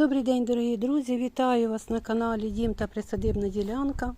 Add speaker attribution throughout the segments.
Speaker 1: Добрий день, дорогі друзі! Вітаю вас на каналі Дім та Присадибна ділянка.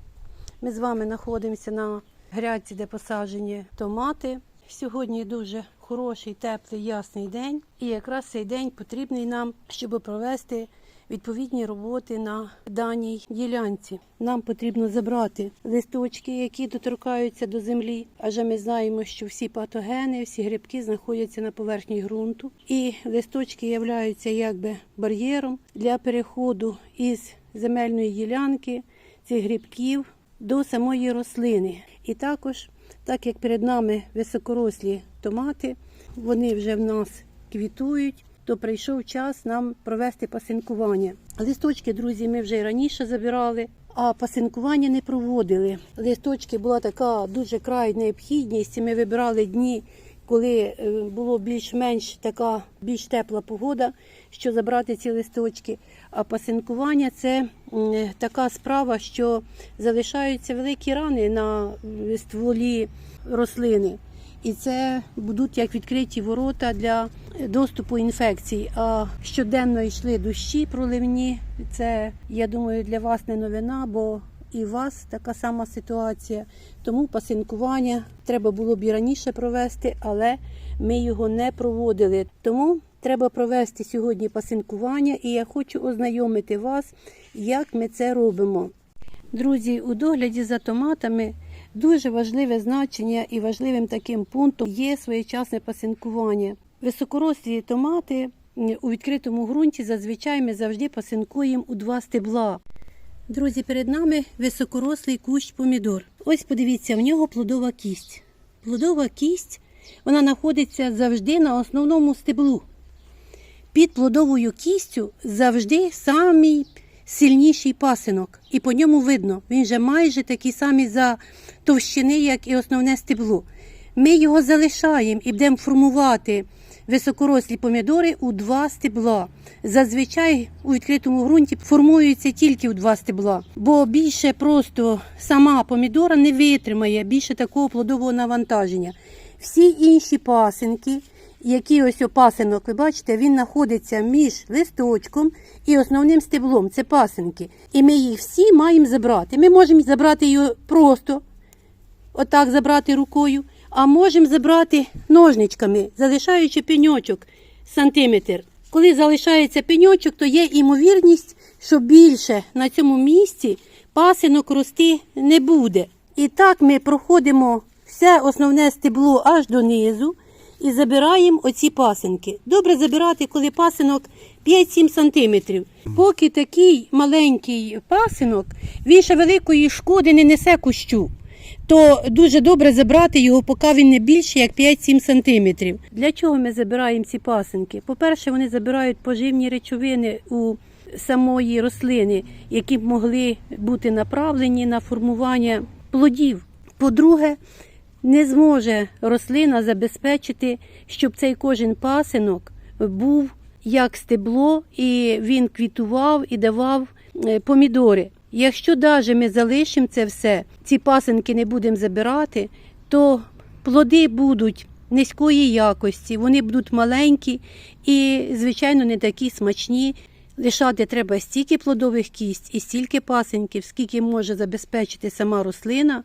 Speaker 1: Ми з вами знаходимося на грядці, де посаджені томати. Сьогодні дуже хороший, теплий, ясний день. І якраз цей день потрібний нам, щоб провести відповідні роботи на даній ділянці. Нам потрібно забрати листочки, які доторкаються до землі, адже ми знаємо, що всі патогени, всі грибки знаходяться на поверхні ґрунту, і листочки являються якби бар'єром для переходу із земельної ділянки цих грибків до самої рослини. І також, так як перед нами високорослі томати, вони вже в нас квітують то прийшов час нам провести пасинкування. Листочки, друзі, ми вже раніше забирали, а пасинкування не проводили. Листочки була така дуже край необхідність. Ми вибирали дні, коли е, було більш-менш така більш тепла погода, що забрати ці листочки. А пасинкування це така справа, що залишаються великі рани на е, стволі рослини. І це будуть як відкриті ворота для доступу інфекцій. А щоденно йшли дощі проливні. Це я думаю для вас не новина, бо і у вас така сама ситуація. Тому пасинкування треба було б і раніше провести, але ми його не проводили. Тому треба провести сьогодні пасинкування, і я хочу ознайомити вас, як ми це робимо. Друзі, у догляді за томатами дуже важливе значення і важливим таким пунктом є своєчасне пасинкування. Високорослі томати у відкритому ґрунті зазвичай ми завжди пасинкуємо у два стебла. Друзі, перед нами високорослий кущ помідор. Ось подивіться, в нього плодова кість. Плодова кість вона знаходиться завжди на основному стеблу. Під плодовою кістю завжди самий сильніший пасинок, і по ньому видно, він же майже такий самий за товщини, як і основне стебло. Ми його залишаємо і будемо формувати високорослі помідори у два стебла. Зазвичай у відкритому ґрунті формуються тільки у два стебла, бо більше просто сама помідора не витримає більше такого плодового навантаження. Всі інші пасинки, які ось опасинок, ви бачите, він знаходиться між листочком і основним стеблом. Це пасинки. І ми їх всі маємо забрати. Ми можемо забрати його просто, отак забрати рукою, а можемо забрати ножничками, залишаючи пеньочок сантиметр. Коли залишається пеньочок, то є імовірність, що більше на цьому місці пасинок рости не буде. І так ми проходимо все основне стебло аж донизу і забираємо оці пасинки. Добре забирати, коли пасинок 5-7 сантиметрів. Поки такий маленький пасинок, він ще великої шкоди не несе кущу. То дуже добре забрати його, поки він не більше, як 5-7 сантиметрів. Для чого ми забираємо ці пасинки? По-перше, вони забирають поживні речовини у самої рослини, які б могли бути направлені на формування плодів. По-друге, не зможе рослина забезпечити, щоб цей кожен пасинок був як стебло, і він квітував і давав е, помідори. Якщо навіть ми залишимо це все, ці пасинки не будемо забирати, то плоди будуть низької якості, вони будуть маленькі і, звичайно, не такі смачні. Лишати треба стільки плодових кість і стільки пасинків, скільки може забезпечити сама рослина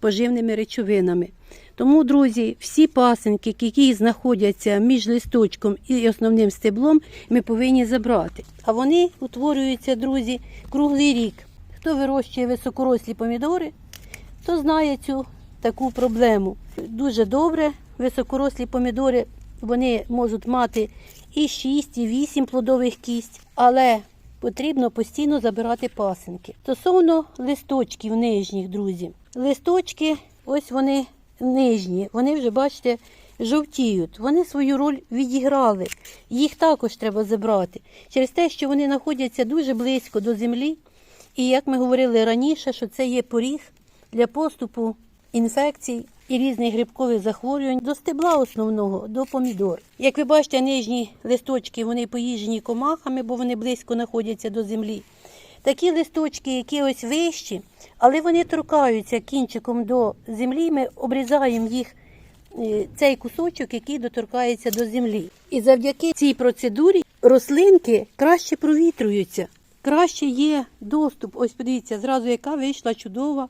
Speaker 1: поживними речовинами. Тому, друзі, всі пасинки, які знаходяться між листочком і основним стеблом, ми повинні забрати. А вони утворюються, друзі, круглий рік. Хто вирощує високорослі помідори, то знає цю таку проблему. Дуже добре, високорослі помідори вони можуть мати і 6, і 8 плодових кість, але потрібно постійно забирати пасинки. Стосовно листочків нижніх, друзі. Листочки, ось вони нижні, вони вже, бачите, жовтіють. Вони свою роль відіграли. Їх також треба забрати. Через те, що вони знаходяться дуже близько до землі. І як ми говорили раніше, що це є поріг для поступу інфекцій і різних грибкових захворювань до стебла основного, до помідор. Як ви бачите, нижні листочки вони поїжджені комахами, бо вони близько знаходяться до землі. Такі листочки, які ось вищі, але вони торкаються кінчиком до землі, ми обрізаємо їх е, цей кусочок, який доторкається до землі. І завдяки цій процедурі рослинки краще провітрюються, краще є доступ. Ось подивіться, зразу яка вийшла чудова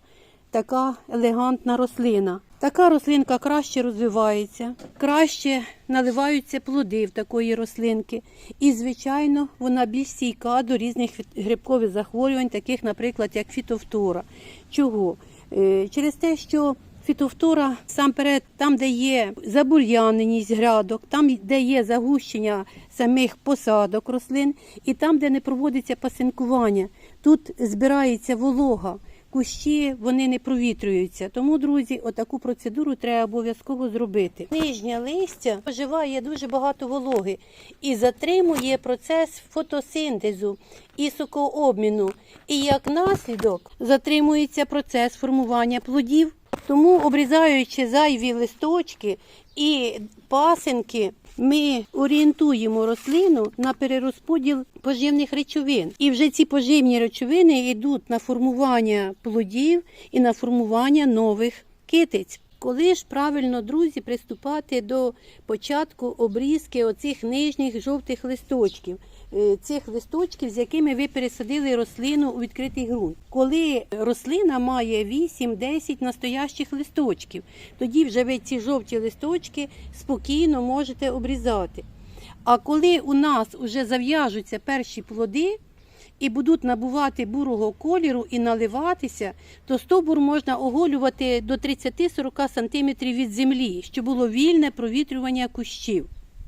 Speaker 1: така елегантна рослина. Така рослинка краще розвивається, краще наливаються плоди в такої рослинки. І, звичайно, вона більш стійка до різних грибкових захворювань, таких, наприклад, як фітофтора. Чого? Е, Через те, що фітофтора сам перед там, де є забур'яненість грядок, там, де є загущення самих посадок рослин, і там, де не проводиться пасинкування, тут збирається волога. Кущі вони не провітрюються. Тому, друзі, отаку процедуру треба обов'язково зробити. Нижнє листя споживає дуже багато вологи і затримує процес фотосинтезу і сокообміну. І як наслідок затримується процес формування плодів. Тому, обрізаючи зайві листочки і пасинки, ми орієнтуємо рослину на перерозподіл поживних речовин. І вже ці поживні речовини йдуть на формування плодів і на формування нових китиць. Коли ж правильно, друзі, приступати до початку обрізки оцих нижніх жовтих листочків, цих листочків, з якими ви пересадили рослину у відкритий ґрунт. Коли рослина має 8-10 настоящих листочків, тоді вже ви ці жовті листочки спокійно можете обрізати. А коли у нас вже зав'яжуться перші плоди і будуть набувати бурого кольору і наливатися, то стовбур можна оголювати до 30-40 см від землі, щоб було вільне провітрювання кущів.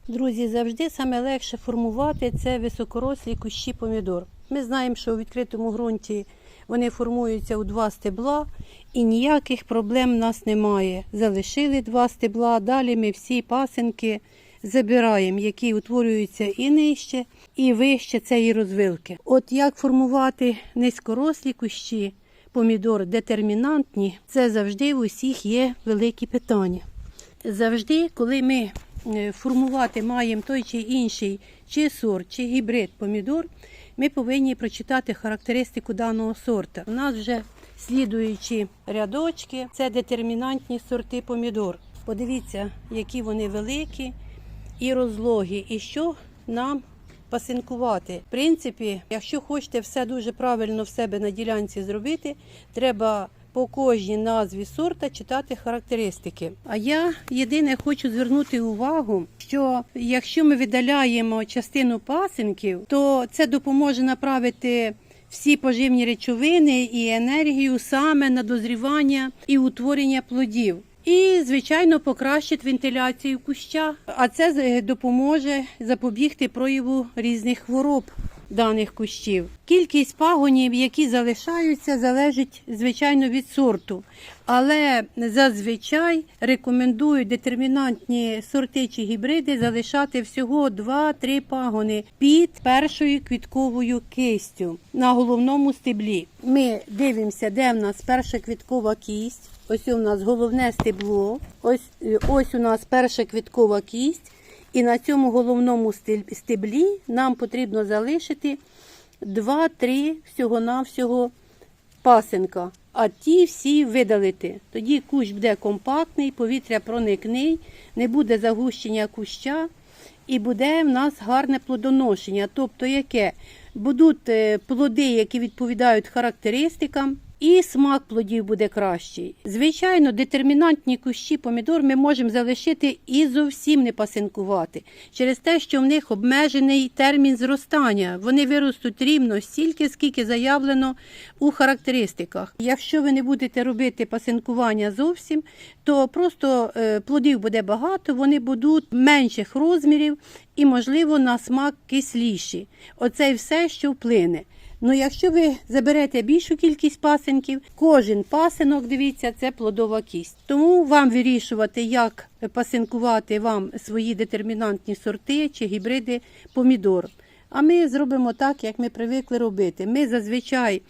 Speaker 1: Друзі, завжди саме легше формувати це високорослі кущі помідор. Ми знаємо, що у відкритому ґрунті вони формуються у два стебла, і ніяких проблем в нас немає. Залишили два стебла, далі ми всі пасинки забираємо, які утворюються і нижче, і вище цієї розвилки. От як формувати низькорослі кущі, помідор детермінантні, це завжди в усіх є великі питання. Завжди, коли ми формувати маємо той чи інший чи сорт, чи гібрид помідор, ми повинні прочитати характеристику даного сорта. У нас вже слідуючі рядочки, це детермінантні сорти помідор. Подивіться, які вони великі і розлогі, і що нам пасинкувати. В принципі, якщо хочете все дуже правильно в себе на ділянці зробити, треба по кожній назві сорта читати характеристики. А я єдине хочу звернути увагу, що якщо ми видаляємо частину пасинків, то це допоможе направити всі поживні речовини і енергію саме на дозрівання і утворення плодів. І, звичайно, покращить вентиляцію куща, а це допоможе запобігти прояву різних хвороб даних кущів. Кількість пагонів, які залишаються, залежить звичайно від сорту. Але зазвичай рекомендують детермінантні сорти чи гібриди залишати всього 2-3 пагони під першою квітковою кистю на головному стеблі. Ми дивимося, де в нас перша квіткова кість. Ось у нас головне стебло, ось, е, ось у нас перша квіткова кість. І на цьому головному стеблі нам потрібно залишити 2-3 всього-навсього пасенка, а ті всі видалити. Тоді кущ буде компактний, повітря проникний, не буде загущення куща і буде в нас гарне плодоношення. Тобто, яке будуть е, плоди, які відповідають характеристикам. І смак плодів буде кращий. Звичайно, детермінантні кущі помідор ми можемо залишити і зовсім не пасинкувати через те, що в них обмежений термін зростання. Вони виростуть рівно стільки, скільки заявлено у характеристиках. Якщо ви не будете робити пасинкування зовсім, то просто е, плодів буде багато, вони будуть менших розмірів і, можливо, на смак кисліші. Оце і все, що вплине. Ну, якщо ви заберете більшу кількість пасенків, кожен пасинок, дивіться, це плодова кість. Тому вам вирішувати, як пасинкувати вам свої детермінантні сорти чи гібриди помідор. А ми зробимо так, як ми привикли робити. Ми зазвичай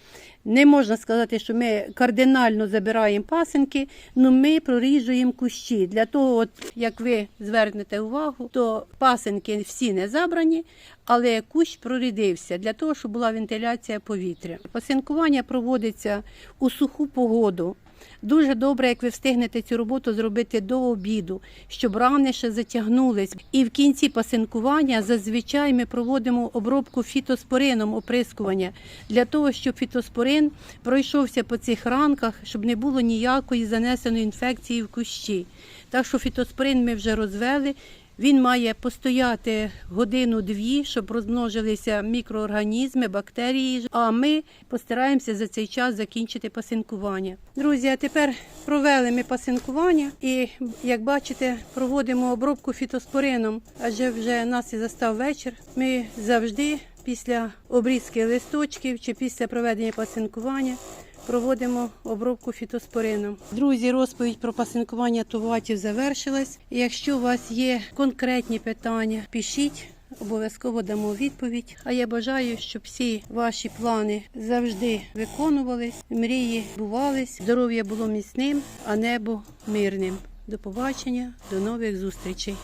Speaker 1: не можна сказати, що ми кардинально забираємо пасинки, але ми проріжуємо кущі. Для того, от, як ви звернете увагу, то пасинки всі не забрані, але кущ прорідився для того, щоб була вентиляція повітря. Пасинкування проводиться у суху погоду. Дуже добре, як ви встигнете цю роботу зробити до обіду, щоб рани ще затягнулись. І в кінці пасинкування зазвичай ми проводимо обробку фітоспорином оприскування для того, щоб фітоспорин пройшовся по цих ранках, щоб не було ніякої занесеної інфекції в кущі. Так що фітоспорин ми вже розвели. Він має постояти годину-дві, щоб розмножилися мікроорганізми, бактерії. А ми постараємося за цей час закінчити пасинкування. Друзі, а тепер провели ми пасинкування і, як бачите, проводимо обробку фітоспорином, адже вже нас і застав вечір. Ми завжди після обрізки листочків чи після проведення пасинкування проводимо обробку фітоспорином. Друзі, розповідь про пасинкування туватів завершилась. Якщо у вас є конкретні питання, пишіть. Обов'язково дамо відповідь. А я бажаю, щоб всі ваші плани завжди виконувались, мрії бувались, здоров'я було міцним, а небо мирним. До побачення, до нових зустрічей.